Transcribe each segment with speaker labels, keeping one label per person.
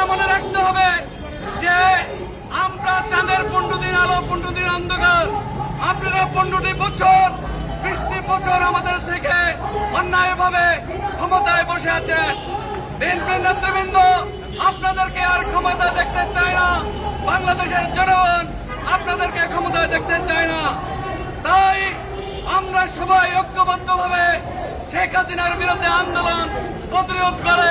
Speaker 1: আপনারা মনে রাখতে হবে যে আমরা চাঁদের পনেরো দিন আলো, পনেরো দিন অন্ধকার। আপনারা পনেরোটি বছর বৃষ্টি বছর আমাদের থেকে অন্যায়ভাবে ক্ষমতায় বসে বিএনপি নেতৃবৃন্দ, আপনাদেরকে আর ক্ষমতা দেখতে চায় না। বাংলাদেশের জনগণ আপনাদেরকে ক্ষমতা দেখতে চায় না। তাই আমরা সবাই ঐক্যবদ্ধভাবে শেখ হাসিনার বিরুদ্ধে আন্দোলন প্রতিরোধ করে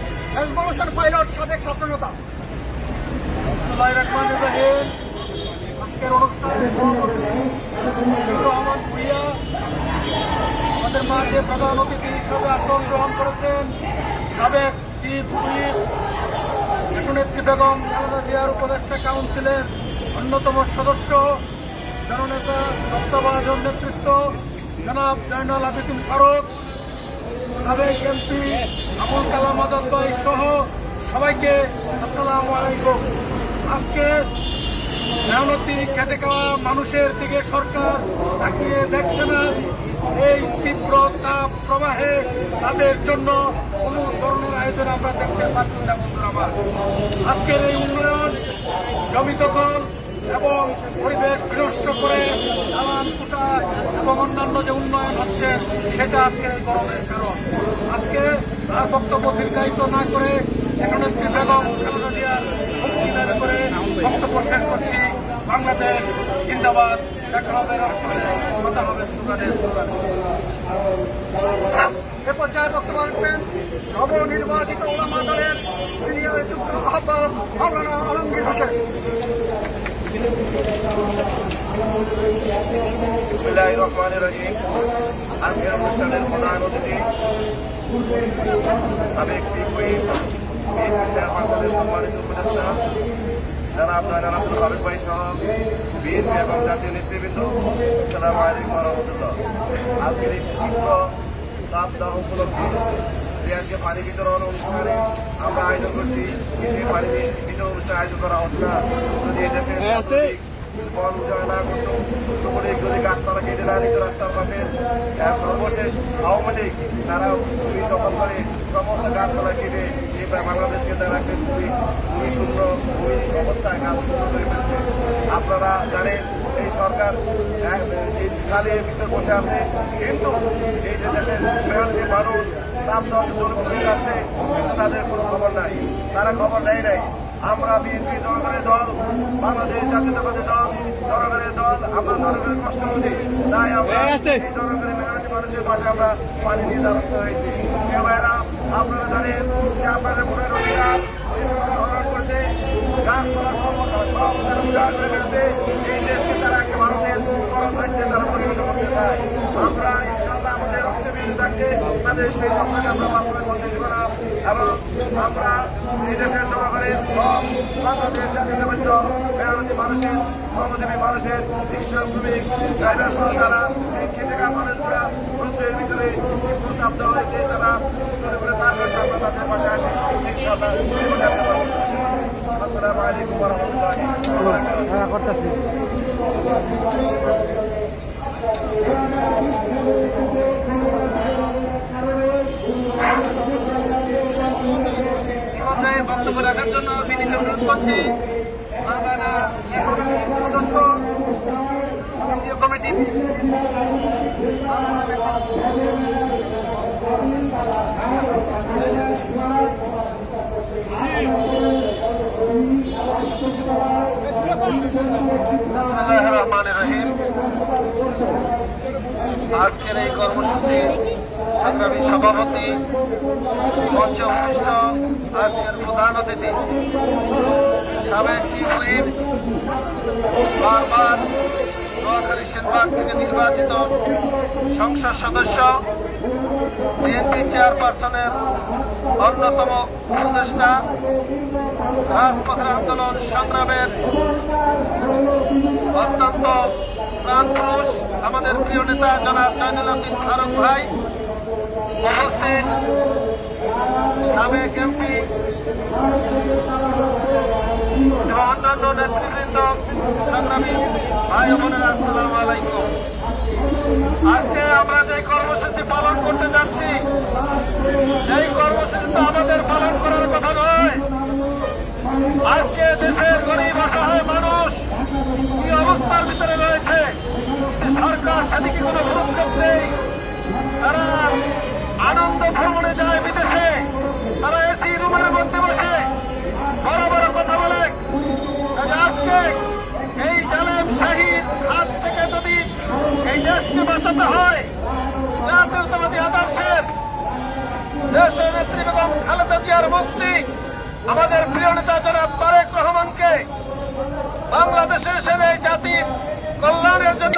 Speaker 2: এলমোশন পাইলট সাবেক ছাত্রনেতা। আজকের অনুষ্ঠানে রহমান ভুইয়া। আমাদের মাঝে প্রধান অতিথি হিসেবে আসন গ্রহণ করেছেন সাবেক চিফ হুইপ দেশনেত্রী বেগম খালেদা জিয়ার উপদেষ্টা কাউন্সিলের অন্যতম সদস্য, জননেতা তত্ত্বাবধায়ক নেতৃত্ব, জনাব জয়নাল আবেদিন ফারুক। সাবেক কালাম আজাদ সহ সবাইকে আসসালামু আলাইকুম। আজকে মেহনতি মানুষের দিকে সরকার তাকিয়ে দেখছে না এই তীব্র তাপ প্রবাহে তাদের জন্য কোন ধরনের আয়োজন আমরা দেখতে পাচ্ছি না, বন্ধুরা আজকের এই উন্নয়ন জমি এবং পরিবেশ বিনষ্ট করে এবং অন্যান্য যে উন্নয়ন হচ্ছে, সেটা আজকে গরমের কারণ। আজকে আর বক্তব্য দীর্ঘায়িত না করে এখানে বেগম জিয়ার মুক্তি দাবি করে বক্তব্য শেষ করছি। বাংলাদেশ জিন্দাবাদ। দেখা হবে কথা হবে বক্তব্য নবনির্বাচিত ওলামা সিনিয়র আলমগীর
Speaker 3: আজকের অনুষ্ঠানের প্রধান অতিথি সাবেক সিকুই বাংলাদেশ সম্মানিত উপদেষ্টা যারা আপনার আব্দুল হাবিব ভাই সহ বিএনপি এবং জাতীয় নেতৃবৃন্দ সালাম আলাইকুম রহমতুল্লাহ আজকের এই তীব্র তাপদাহ উপলক্ষে পেঁয়াজকে পানি বিতরণ অনুষ্ঠানে আমরা আয়োজন করছি এই পানি বিতরণ অনুষ্ঠান আয়োজন করা হচ্ছে না যদি এদেশের গাছপালা কেটে না নিত রাস্তার পাশে সর্বশেষ আওয়ামী তারা ভূমি সমস্ত গাছপালা কেটে বাংলাদেশকে তারা খুবই খুবই শূন্য ফেলছে আপনারা জানেন এই সরকার খালের ভিতর বসে আছে কিন্তু এই যে দেশের মেহনতি মানুষ তাপ দল যাচ্ছে কিন্তু তাদের কোনো খবর নাই তারা খবর নেয় নাই। আমরা বিএনপি জনগণের দল, বাংলাদেশ জাতীয়তাবাদী জনগণের দল আমরা জনগণের কষ্ট বুঝি তাই আমরা জনগণের মেহনতি মানুষের পাশে আমরা পানি দিয়ে দ্বারস্থ হয়েছি ভাইরা আপনারা জানেন যে আপনাদের মনের অধিকার হরণ করছে গাছপালা সব উজাড় করে ফেলছে। এই দেশকে তারা একটা ভারতের তারা পরিণত করতে চায়। আমরা থাকতে তাদের সেই স্বপ্নকে আমরা বাস্তবে করতে দেব না। এবং আমরা এই দেশের জনগণের সব বাংলাদেশ জাতীয়তাবাদী দল মেহনতি মানুষের শ্রমজীবী মানুষের রিক্সা শ্রমিক ড্রাইভার সহ তারা এই খেটে মানুষরা রোদের ভিতরে প্রস্তাব দেওয়া হয়েছে তারা করে করে তার তাদের পাশে আসি ইনশাআল্লাহ জীবনে একটা মানুষ। আসসালামু আলাইকুম ওয়া রাহমাতুল্লাহি। ওয়া
Speaker 1: রাখার জন্য বিনীত অনুরোধ করছি। সদস্য
Speaker 3: আজকের এই কর্মসূচির সংগ্রামী সভাপতি, মঞ্চ উপবিষ্ট আজকের প্রধান অতিথি, সাবেক চিফ হুইপ বারবার
Speaker 4: নোয়াখালী সেনবাগ থেকে নির্বাচিত সংসদ সদস্য, বিএনপি চেয়ারপারসনের অন্যতম উপদেষ্টা, রাজপথের আন্দোলন সংগ্রামের অত্যন্ত প্রাণপুরুষ আমাদের প্রিয় নেতা জনাব আব্দিন ফারুক ভাই উপস্থিত সাবেক এমপি এবং ভাই বোনেরা আজকে আমরা যে কর্মসূচি পালন করতে যাচ্ছি এই কর্মসূচি তো আমাদের পালন করার কথা নয়। আজকে দেশের গরিব, অসহায় মানুষ কি অবস্থার ভিতরে রয়েছে? সরকার সেদিকে কোনো ভূক্ষেপ নেই? তারা আনন্দ ভ্রমণে যায় বিদেশে। তারা এসি রুমের মধ্যে বসে। বড় বড় কথা বলে। আজকে এই জালেম শাহীর হাত থেকে যদি এই দেশকে বাঁচাতে হয় জাতীয়তাবাদী আদর্শের দেশ নেত্রী বেগম খালেদা জিয়ার মুক্তি আমাদের প্রিয় নেতা জনাব তারেক রহমানকে বাংলাদেশে এসে এই জাতির কল্যাণের জন্য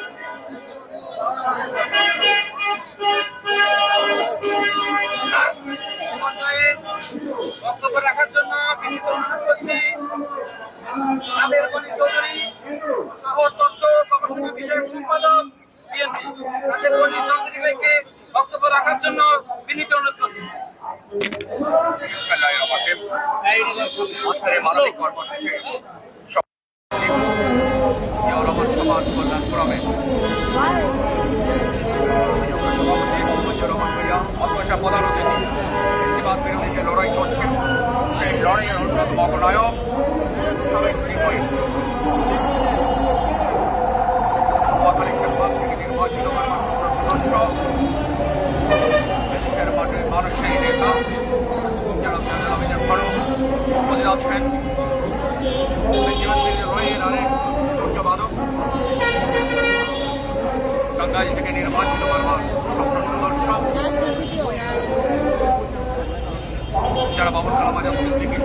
Speaker 4: যারা বাবুল কালাম আজাদ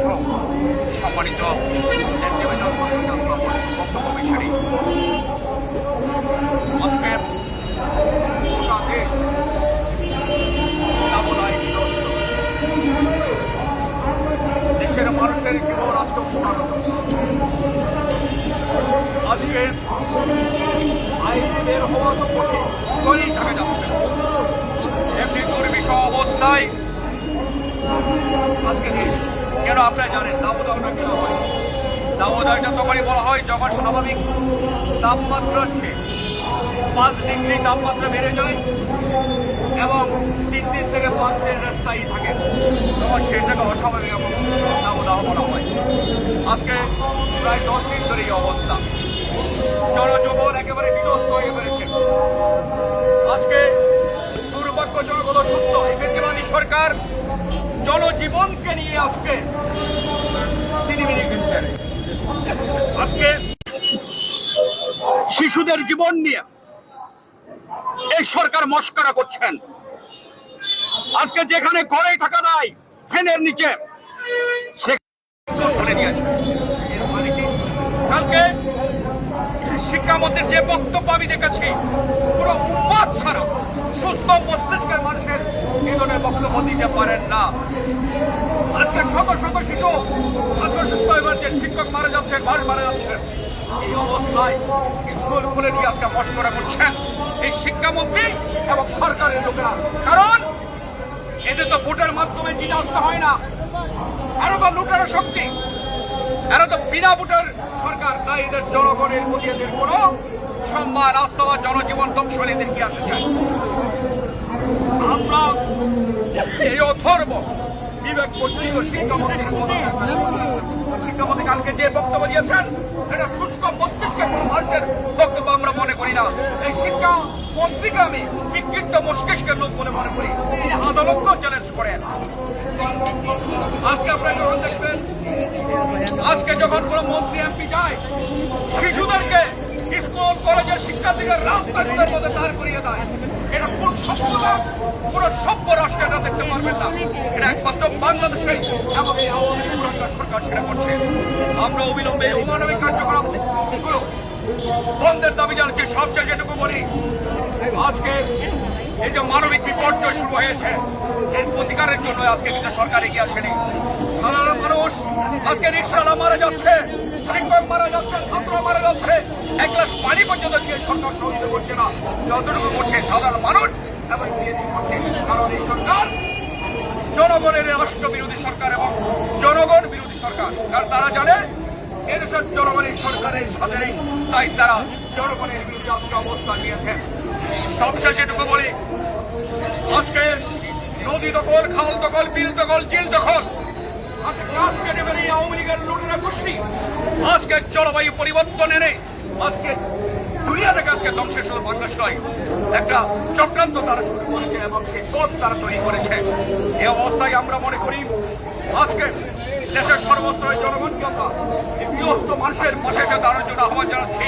Speaker 4: সহ সম্মানিত দাবদায় বিধ্বস্ত। দেশের মানুষের জীবন আজকে উৎসাহিত আজকে আইনে বের হওয়া তো কঠিন, করেই থাকা যাচ্ছে। এমনি দুর্বিষ অবস্থায় আজকে দেশ কেন আপনারা জানেন দাবদাহটা কেন হয়। দাবদাহটা তখনই বলা হয় যখন স্বাভাবিক তাপমাত্রার চেয়ে পাঁচ ডিগ্রি তাপমাত্রা বেড়ে যায় এবং তিন দিন থেকে পাঁচ দিন রাস্তায় থাকে। তখন সেটাকে অস্বাভাবিক এবং দাবদাহ বলা হয়। আজকে প্রায় দশ দিন ধরে এই অবস্থা। জনজীবন একেবারে বিধ্বস্ত হয়ে পেরেছে আজকে দুর্ভাগ্যজনক হলো সত্য। এই সরকার জনজীবনকে নিয়ে আজকে আজকে শিশুদের জীবন নিয়ে এই সরকার মস্করা করছেন আজকে যেখানে ঘরে থাকা নাই, ফ্যানের নিচে? কালকে শিক্ষামন্ত্রীর যে বক্তব্য আমি দেখেছি, পুরো উন্মাদ ছাড়া সুস্থ মস্তিষ্কের মানুষের এই ধরনের বক্তব্য দিতে পারেন না। আজকে শত শত শিশু আজকে সুস্থ হয়ে পারছে শিক্ষক মারা যাচ্ছেন মানুষ মারা যাচ্ছেন এই অবস্থায় স্কুল খুলে দিয়ে আজকে মস্করা করছেন এই শিক্ষামন্ত্রী এবং সরকারের লোকেরা, কারণ এদের তো ভোটের মাধ্যমে জিতে আসতে হয় না। আরও তো লুটার শক্তি। এরা তো বিনা ভোটের সরকার, তাই এদের জনগণের প্রতি এদের কোনো সম্মান আস্থা বা জনজীবন এদের কি আসে যায় আমরা এই অথর্ব বিবেক কর্তৃক শিক্ষামন্ত্রী শিক্ষামন্ত্রী কালকে যে বক্তব্য দিয়েছেন এটা শুষ্ক মস্তিষ্কের কোনো মানুষের বক্তব্য আমরা মনে করি না। এই শিক্ষা মন্ত্রীকে আমি বিকৃত মস্তিষ্কের লোক বলে মনে করি। তিনি আদালতকেও চ্যালেঞ্জ করেন?
Speaker 2: আজকে আপনারা যখন দেখবেন, আজকে যখন কোনো মন্ত্রী এমপি যায়, শিশুদেরকে স্কুল, কলেজের শিক্ষার্থীদের রাস্তা সুদের মধ্যে দাঁড় করিয়ে দেয়। এটা কোন সভ্যতা কোন সভ্য রাষ্ট্রে এটা দেখতে পারবেন না। এটা একমাত্র বাংলাদেশে এবং এই আওয়ামী লীগ সরকার সেটা করছে। আমরা অবিলম্বে অমানবিক কার্যক্রম বন্ধের দাবি জানাচ্ছি। সবচেয়ে যেটুকু বলি, আজকে এই যে মানবিক বিপর্যয় শুরু হয়েছে এর প্রতিকারের জন্য আজকে কিন্তু সরকার এগিয়ে আসেনি। সাধারণ মানুষ, আজকে রিক্সাওয়ালা মারা যাচ্ছে, শিক্ষক মারা যাচ্ছে, ছাত্র মারা যাচ্ছে। এক গ্লাস পানি পর্যন্ত দিয়ে সরকার সহযোগিতা করছে না। যতটুকু করছে সাধারণ মানুষ এবং করছে। কারণ এই সরকার জনগণের রাষ্ট্র বিরোধী সরকার এবং জনগণ বিরোধী সরকার। কারণ তারা জানে, এদেশের জনগণের সরকারের সাথে তাই তারা জনগণের বিরুদ্ধে আজকে অবস্থান নিয়েছেন। সবশেষ এটুকু বলি, আজকে নদী দখল, খাল দখল, বিল দখল, জিল দখল। আজকে কেটে এই আওয়ামী লীগের লুটেরা গোষ্ঠী, আজকে জলবায়ু পরিবর্তন এনে আজকে দুনিয়াটাকে আজকে ধ্বংসের শুধু বাংলাদেশ একটা চক্রান্ত তারা শুরু করেছে এবং সেই পথ তারা তৈরি করেছে। এই অবস্থায় আমরা মনে করি, আজকে দেশের সর্বস্তরের জনগণকে আমরা এই গৃহস্থ মানুষের পাশে এসে দাঁড়ানোর জন্য আহ্বান জানাচ্ছি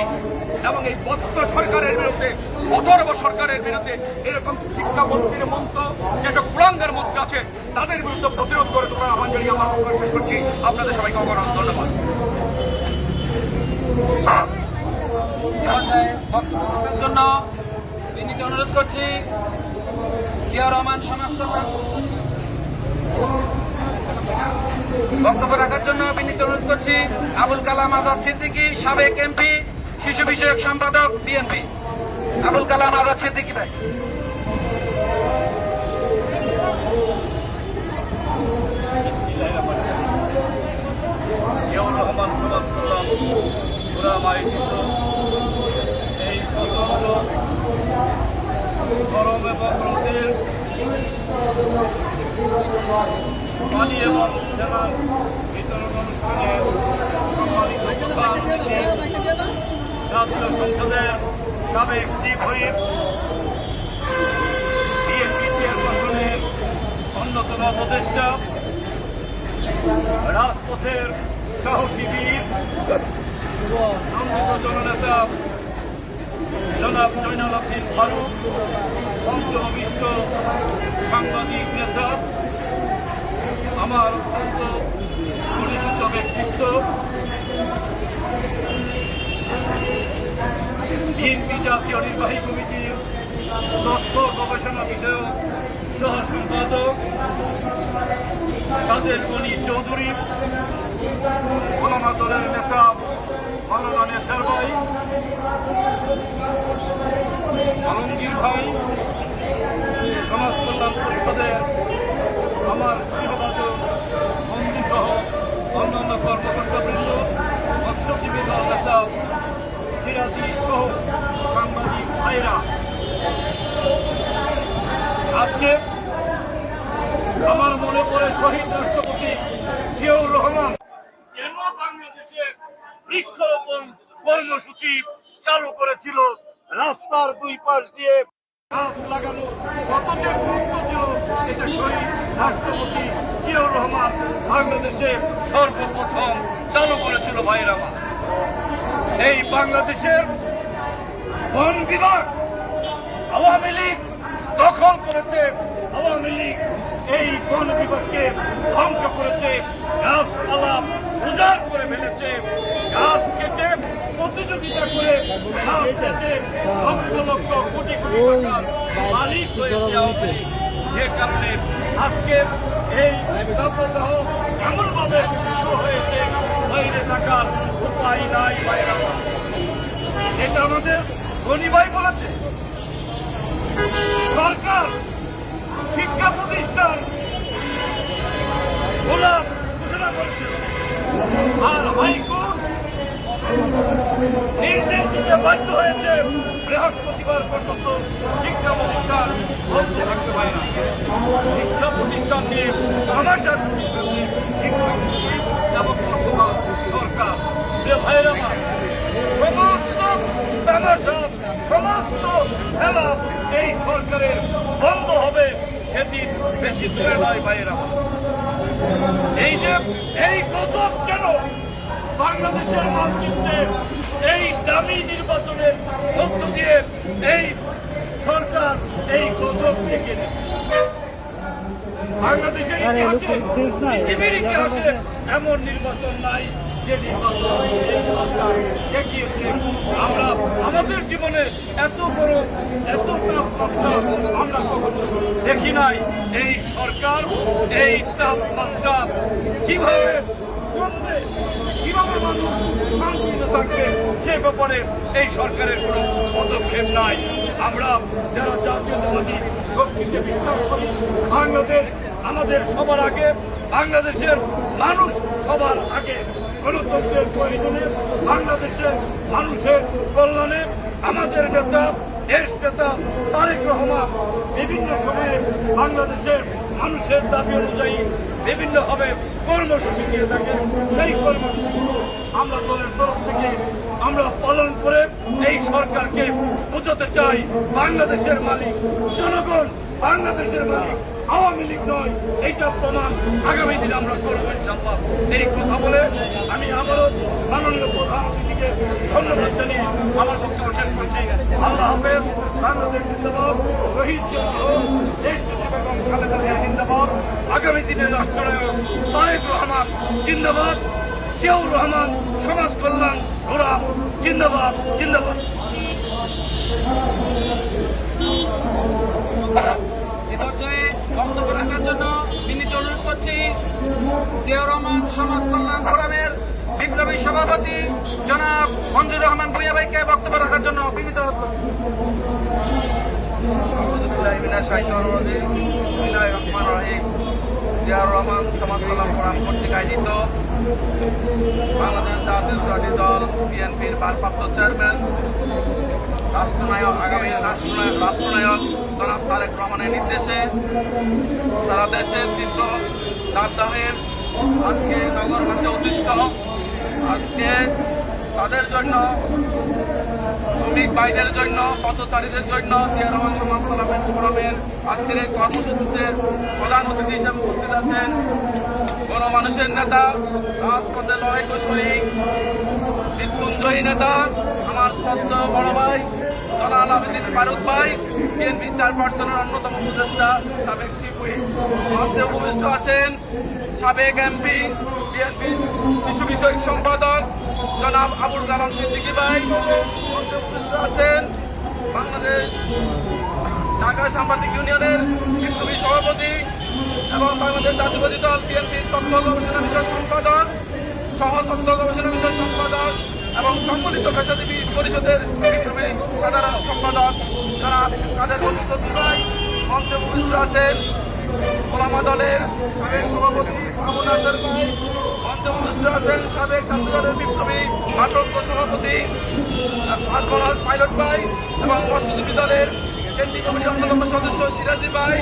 Speaker 2: এবং এই বদ্ধ সরকারের বিরুদ্ধে, অথর্ব সরকারের বিরুদ্ধে এরকম শিক্ষামন্ত্রীর মন্ত্র, যেসব কুলাঙ্গের মন্ত্র আছে, তাদের বিরুদ্ধে প্রতিরোধ করে তোমরা আহ্বান জানিয়ে আমার শেষ করছি। আপনাদের সবাইকে অবরণ ধন্যবাদ।
Speaker 5: জন্য বিনীত অনুরোধ করছি, জিয়া রহমান সমাজ বক্তব্য রাখার জন্য বিনীত অনুরোধ করছি আবুল কালাম আজাদ সিদ্দিকী, সাবেক এমপি, শিশু বিষয়ক সম্পাদক, বিএনপি। আবুল কালাম আজাদ সিদ্দিকী ভাই।
Speaker 2: রহমান গরম এবং রোদের পানি এবং সেনার বিতরণ অনুষ্ঠানে জাতীয় সংসদের সাবেক চিফ হুইপ, বিএনপি চেয়ারপারসনের অন্যতম উপদেষ্টা, রাজপথের সাহসী বীর জননেতা জনাব জৈনাল আব্দিন ফারুক পঞ্চমবিষ্ট সাংবাদিক নেতা আমার পরিচিত ব্যক্তিত্ব। বিএনপি জাতীয় নির্বাহী কমিটির তথ্য গবেষণা বিষয়ক সহ সম্পাদক কাদের গনি চৌধুরী দলের নেতা মালানা নেসার ভাই, আলমগীর ভাই, সমাজ কল্যাণ পরিষদের আমার মনে রহমান কেন বাংলাদেশে বৃক্ষরোপণ কর্মসূচি চালু করেছিল, রাস্তার দুই পাশ দিয়ে গাছ লাগানো কত যে গুরুত্ব ছিল এটা শহীদ রাষ্ট্রপতি জিয়াউর রহমান বাংলাদেশে সর্বপ্রথম চালু করেছিল ভাইয়ের আমার। এই বাংলাদেশের বন বিভাগ আওয়ামী লীগ দখল করেছে। আওয়ামী লীগ এই বন বিভাগকে ধ্বংস করেছে। গাছপালা উজাড় করে ফেলেছে। গাছ কেটে প্রতিযোগিতা করে লক্ষ লক্ষ কোটি কোটি টাকার মালিক হয়েছে আওয়ামী লীগ। যে কারণে আজকে এই তাপদাহ এমনভাবে শুরু হয়েছে, বাইরে থাকার উপায় নাই বাইরে এটা আমাদের ধনী ভাই বলেছে। সরকার, শিক্ষা প্রতিষ্ঠান খোলা ঘোষণা করছে। আর হাইকোর্ট নির্দেশ দিতে বাধ্য হয়েছে বৃহস্পতিবার পর্যন্ত শিক্ষা প্রতিষ্ঠান বন্ধ থাকতে পারে না। শিক্ষা প্রতিষ্ঠান নিয়ে বর্তমান সরকার। যে ভাইরা আমার, সমস্ত সমস্ত খেলা এই সরকারের বন্ধ হবে সেদিন বেশি দূরে নয় ভাইয়েরা। এই যে এই গজব কেন বাংলাদেশের মানচিত্রে এই দামি নির্বাচনের মধ্য দিয়ে এই সরকার এই গজব থেকে বাংলাদেশের ইতিহাসে পৃথিবীর ইতিহাসে এমন নির্বাচন নাই যে নির্বাচন দেখিয়েছে। আমরা আমাদের জীবনে এত বড় এত তাপমাত্রা আমরা কখনো দেখি নাই। এই সরকার এই তাপমাত্রা কীভাবে কমবে? কীভাবে ব্যাপারে এই সরকারের কোনো পদক্ষেপ নাই। আমরা যারা জাতীয়তাবাদী শক্তিতে বিশ্বাস করি বাংলাদেশ আমাদের সবার আগে, বাংলাদেশের মানুষ সবার আগে গণতন্ত্রের প্রয়োজনে, বাংলাদেশের মানুষের কল্যাণে আমাদের নেতা, দেশ নেতা তারেক রহমান বিভিন্ন সময়ে বাংলাদেশের মানুষের দাবি অনুযায়ী বিভিন্নভাবে কর্মসূচি দিয়ে থাকে। সেই কর্মসূচি আমরা দলের তরফ থেকে আমরা পালন করে এই সরকারকে বোঝাতে চাই, বাংলাদেশের মালিক জনগণ, বাংলাদেশের মালিক আওয়ামী লীগ নয়, এইটা প্রমাণ আগামী দিনে আমরা করব ইনশাল্লাহ এই কথা বলে আমি আবারও মাননীয় ধন্যবাদ দেশ আগামী দিনের রাষ্ট্রনায়ক তারেক রহমান জিন্দাবাদ, জিয়াউর রহমান, সমাজ কল্যাণ ঘোড়া জিন্দাবাদ জিন্দাবাদ।
Speaker 6: জন্য বিনীত অনুরোধ করছি, জিয়াউর রহমান সমাজ কল্যাণ ফোরামের বিপ্লবী সভাপতি জনাব মঞ্জুর রহমান ভূঁইয়া ভাইকে বক্তব্য রাখার জন্য করছি
Speaker 1: জিয়াউর রহমান বাংলাদেশ বিএনপির ভারপ্রাপ্ত চেয়ারম্যান আগামী রহমানের নির্দেশে সারা দেশের তীব্র দাবদাহের আজকে নগর মাঠে উদ্দিষ্ট আজকে তাদের জন্য, শ্রমিক ভাইদের জন্য পথচারীদের জন্য জিয়া রহমান সমাজ কল্যাণ ফোরামের আজকের এই কর্মসূচিতে প্রধান অতিথি হিসেবে উপস্থিত আছেন গণমানুষের নেতা, রাজপথে লড়াই কুশলী মৃত্যুঞ্জয়ী নেতা, আমার শ্রদ্ধ বড় ভাই জনাল আবেদিন ফারুক ভাই, বিএনপি চেয়ারপারসনের অন্যতম উপদেষ্টা সাবেক চিফুই মঞ্চে উপবিষ্ট আছেন সাবেক এমপি বিএনপি শিশু বিষয়ক সম্পাদক জনাব আবুল কালাম সিদ্দিকী ভাই আছেন। বাংলাদেশ ঢাকা সাংবাদিক ইউনিয়নের বিপ্লবী সভাপতি এবং বাংলাদেশ জাতীয়বাদী দল বিএনপির তথ্য গবেষণা বিষয় সম্পাদক, সহ তথ্য গবেষণা বিষয় সম্পাদক এবং সম্মিলিত পেশাজীবী পরিষদের বিপ্লবী সাধারণ সম্পাদক যারা তাদের ভবিষ্যৎ ভাই মঞ্চে আছেন। ওলামা দলের সভাপতি আবু নাসের আছেন সাবেক ছাত্র দলের বিপ্লবী আটক সভাপতি ভাই এবং অন্যতম সদস্য সিরাজি ভাই।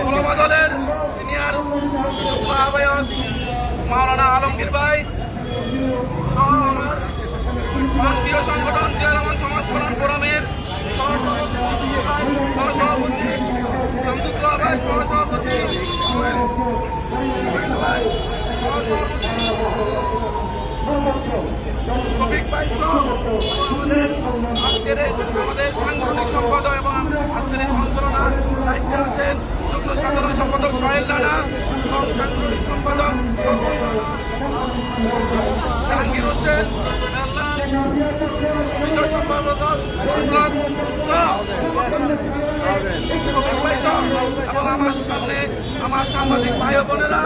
Speaker 1: ওলামা দলের মাওলানা আলমগীর ভাই ভারতীয় সংগঠন জিয়া রহমান সমাজ কল্যাণ ফোরামের সহসভাপতি সহসভাপতি আজকের আমাদের সাংগঠনিক সম্পাদক এবং আজকের এই সঞ্চালনা দায়িত্বে আছেন সাধারণ সম্পাদক সোহেল রানা এবং সাংগঠনিক সম্পাদক জাহাঙ্গীর হোসেন আমার সামনে আমার সাংবাদিক ভাই বোনেরা,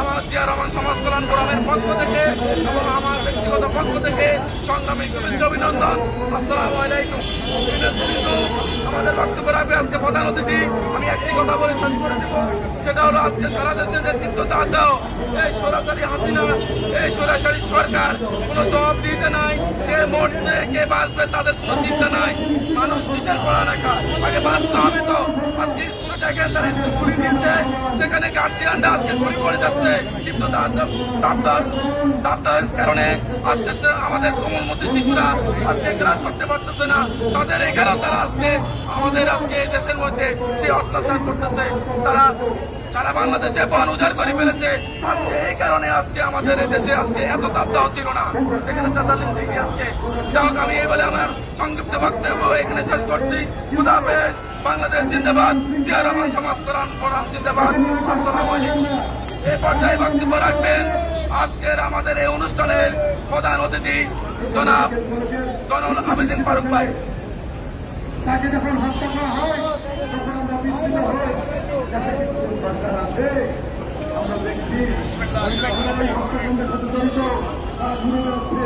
Speaker 1: আমার জিয়া রহমান সমাজ কল্যাণ ফোরামের পক্ষ থেকে এবং আমার ব্যক্তিগত পক্ষ থেকে সংগ্রামী শুভেচ্ছা, অভিনন্দন। আসসালামু আমাদের বক্তব্য রাখবে আজকে প্রধান অতিথি, আমি একটি কথা বলে শেষ করে দেব সেটা হলো আজকে সারা দেশে নেতৃত্ব দেওয়া দাও, এই সরাসরি হাসিনা, এই সরাসরি সরকার, কোনো জবাব দিতে নাই, কে মরছে, কে বাঁচবে তাদের কোনো চিন্তা নাই। মানুষ নিজের রাখা আগে বাঁচতে হবে তো। আজকে তারা সেখানে গার্জিয়ানরা আজকে ঘুরি পড়ে যাচ্ছে। কিন্তু ডাক্তার ডাক্তার কারণে আজকে আমাদের কোমলমতি শিশুরা আজকে করতে পারতেছে না। তাদের এখানেও তারা আজকে
Speaker 2: আমাদের দেশের মধ্যে সে অত্যাচার করতেছে, তারা সারা বাংলাদেশে বন উজাড় করে ফেলেছে। এই কারণে আজকে আমাদের দেশে আজকে এত তাপদাহ ছিল না। এখানে চাচালিম থেকে আজকে যাই আমি এই বলে আমার সংক্ষিপ্ত বক্তব্য এখানে শেষ করছি। বাংলাদেশ জিন্দাবাদ জিয়া রহমান সমাজ কল্যাণ ফোরাম জিন্দাবাদ। আসসালামু এই পর্যায়ে বক্তব্য রাখবেন আজকের আমাদের এই অনুষ্ঠানের প্রধান অতিথি, জনাব জনল আবেদিন ফারুক ভাই।
Speaker 7: তাকে যখন হত্যা হয়, তখন আমরা বিস্মিত হই। কিছু সরকার আছে আমরা দেখছি হত্যাকাণ্ডের সাথে ঘুরে বেড়াচ্ছে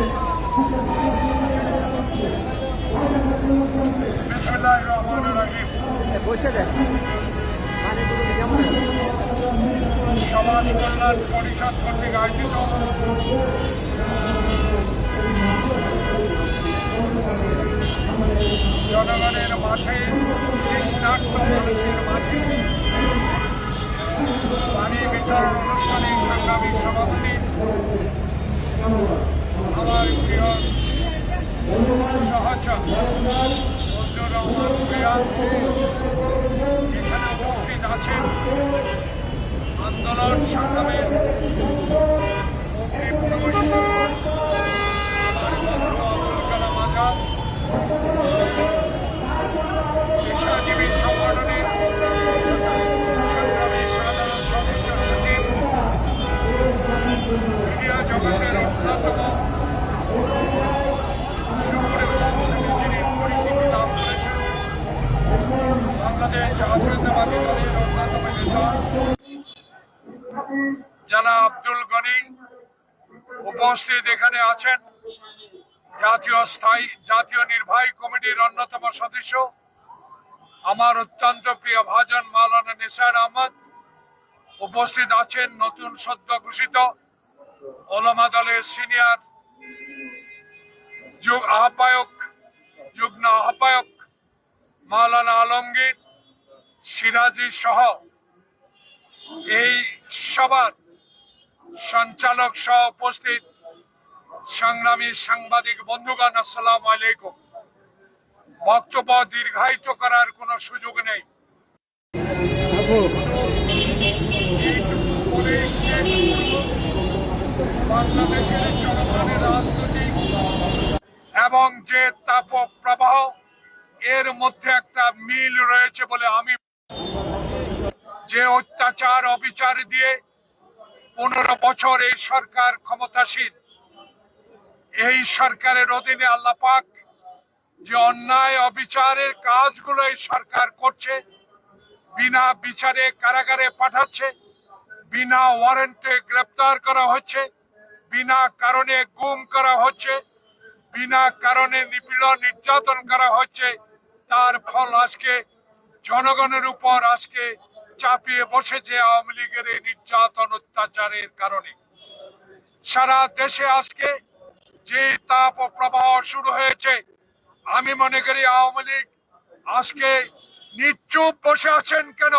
Speaker 5: সমাজ কল্যাণ পরিষদ কর্তৃক আয়োজিত জনগণের মাঝে তৃষ্ণার্ত মানুষের মাঝে। পানি বিতরণ অনুষ্ঠানে সংগ্রামী সভাপতি আমার প্রিয় সহচর এখানে উপস্থিত আছেন আন্দোলন সংগ্রামের জানা আব্দুল গনি উপস্থিত এখানে আছেন। জাতীয় স্থায়ী, জাতীয় নির্বাহী কমিটির অন্যতম সদস্য, আমার অত্যন্ত প্রিয় ভাজন মাওলানা নিসার আহমদ উপস্থিত আছেন নতুন সদ্য ঘোষিত ওলামা দলের সিনিয়র যুগ আহ্বায়ক, যুগ্ম আহ্বায়ক মাওলানা আলমগীর সিরাজি সহ এই সভার সঞ্চালক সহ উপস্থিত সংগ্রামী সাংবাদিক বন্ধুগণ, আসসালাম আলাইকুম বক্তব্য দীর্ঘায়িত করার কোনো সুযোগ নেই। বাংলাদেশের এবং যে তাপ প্রবাহ এর মধ্যে একটা মিল রয়েছে বলে আমি যে অত্যাচার, অবিচার দিয়ে পনেরো বছর এই সরকার ক্ষমতাসীন। এই সরকারের অধীনে আল্লাহ পাক যে অন্যায়, অবিচারের কাজগুলো এই সরকার করছে, বিনা বিচারে কারাগারে পাঠাচ্ছে, বিনা ওয়ারেন্টে গ্রেপ্তার করা হচ্ছে, বিনা কারণে গুম করা হচ্ছে, বিনা কারণে নিপীড়ন নির্যাতন করা হচ্ছে, তার ফল আজকে জনগণের উপর আজকে চাপিয়ে বসেছে আওয়ামী লীগের এই নির্যাতন অত্যাচারের কারণে। সারা দেশে আজকে যে তাপ ও প্রবাহ শুরু হয়েছে, আমি মনে করি আওয়ামী লীগ আজকে নিশ্চুপ বসে আছেন কেন?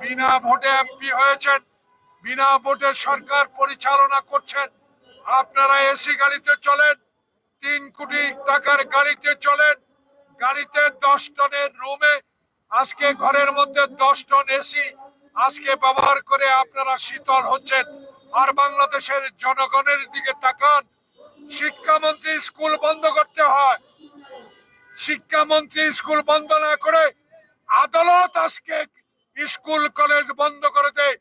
Speaker 5: বিনা ভোটে এমপি হয়েছেন, বিনা ভোটে সরকার পরিচালনা করছেন, আপনারা এসি গাড়িতে চলেন, তিন কোটি টাকার গাড়িতে চলেন, গাড়িতে দশ টনের রুমে আজকে ঘরের মধ্যে দশ টন এসি আজকে ব্যবহার করে আপনারা শীতল হচ্ছেন। আর বাংলাদেশের জনগণের দিকে তাকান, শিক্ষামন্ত্রী স্কুল বন্ধ করতে হয়। শিক্ষামন্ত্রী স্কুল বন্ধ না করে আদালত আজকে স্কুল, কলেজ বন্ধ করে দেয়।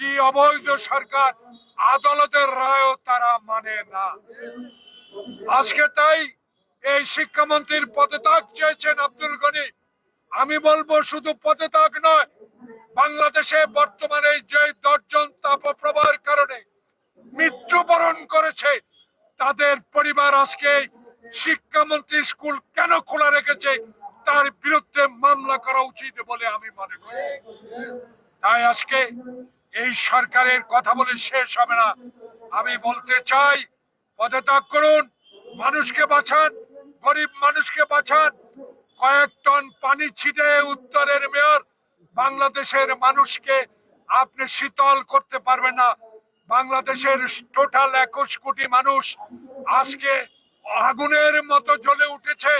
Speaker 5: কি অবৈধ সরকার, আদালতের রায়ও তারা মানে না। আজকে তাই এই শিক্ষামন্ত্রীর পদত্যাগ চেয়েছেন আব্দুল গনি। আমি বলব শুধু পদত্যাগ নয়, বাংলাদেশে বর্তমানে যে দশজন তাপপ্রবাহের কারণে মৃত্যুবরণ করেছে, তাদের পরিবার আজকে শিক্ষামন্ত্রী স্কুল কেন খোলা রেখেছে, তার বিরুদ্ধে মামলা করা উচিত বলে আমি মনে করি। তাই আজকে এই সরকারের কথা বলে শেষ হবে না। আমি বলতে চাই, পদত্যাগ করুন, মানুষকে বাঁচান, গরিব মানুষকে বাঁচান কয়েক টন পানি ছিটে উত্তরের মেয়র, বাংলাদেশের মানুষকে আপনি শীতল করতে পারবেন না। বাংলাদেশের টোটাল একুশ কোটি মানুষ আজকে আগুনের মতো জ্বলে উঠেছে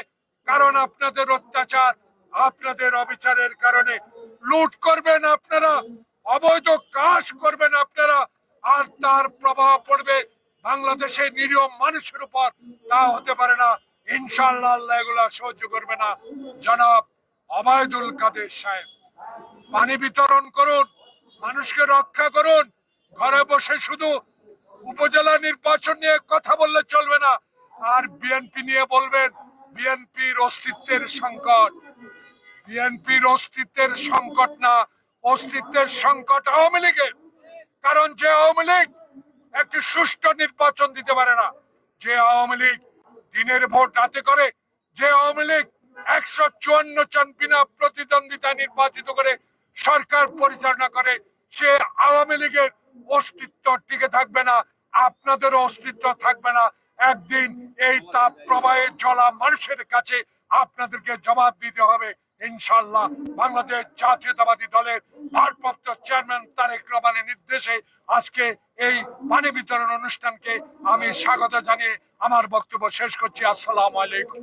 Speaker 5: কারণ আপনাদের অত্যাচার, আপনাদের অবিচারের কারণে। লুট করবেন আপনারা, অবৈধ কাজ করবেন আপনারা, আর তার প্রভাব পড়বে বাংলাদেশের নিরীহ মানুষের উপর। তা হতে পারে না। ইনশাল্লাহ আল্লাহ এগুলা সহ্য করবে না। জনাব অবায়দুল কাদের সাহেব, পানি বিতরণ করুন, মানুষকে রক্ষা করুন, ঘরে বসে শুধু উপজেলা নির্বাচন নিয়ে কথা বললে চলবে না, আর বিএনপি নিয়ে বলবেন, বিএনপির অস্তিত্বের সংকট। বিএনপির অস্তিত্বের সংকট না, অস্তিত্বের সংকট আওয়ামী লীগের। কারণ যে আওয়ামী লীগ একটি সুষ্ঠু নির্বাচন দিতে পারে না, যে আওয়ামী লীগ দিনের ভোট রাতে করে যে আওয়ামী লীগ একশো চুয়ান্ন জন বিনা প্রতিদ্বন্দ্বিতা নির্বাচিত করে সরকার পরিচালনা করে, সে আওয়ামী লীগের অস্তিত্ব টিকে থাকবে না আপনাদের অস্তিত্ব থাকবে না। একদিন এই তাপ প্রবাহে চলা মানুষের কাছে আপনাদেরকে জবাব দিতে হবে। ইনশাল্লাহ বাংলাদেশ জাতীয়তাবাদী দলের ভারপ্রাপ্ত চেয়ারম্যান তারেক রহমানের নির্দেশে আজকে এই পানি বিতরণ অনুষ্ঠানকে আমি স্বাগত জানিয়ে আমার বক্তব্য শেষ করছি আসসালাম আলাইকুম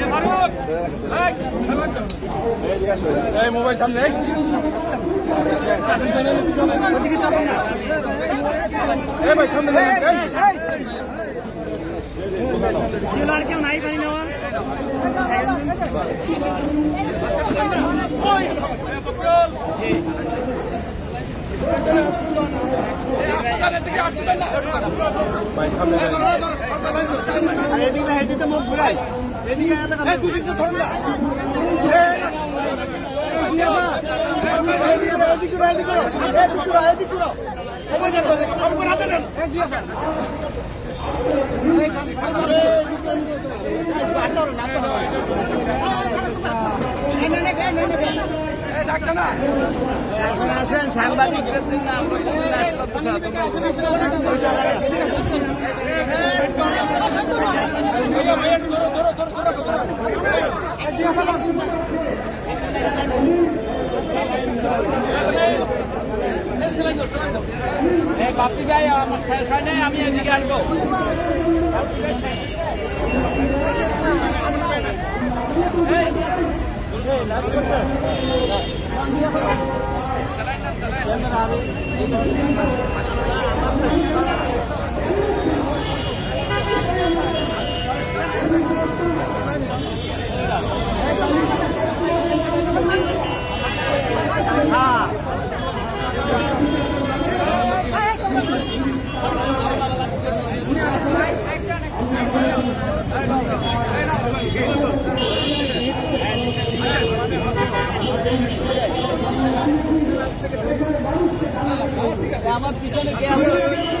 Speaker 8: মোবাইল সামনে ভাই সামনে
Speaker 1: কেউ নাই। পাই নেওয়া আসেন সাংবাদিক বাপি ভাই আমার শেষ হয় নাই আমি এদিকে আসব। আমার পিছনে কে আছে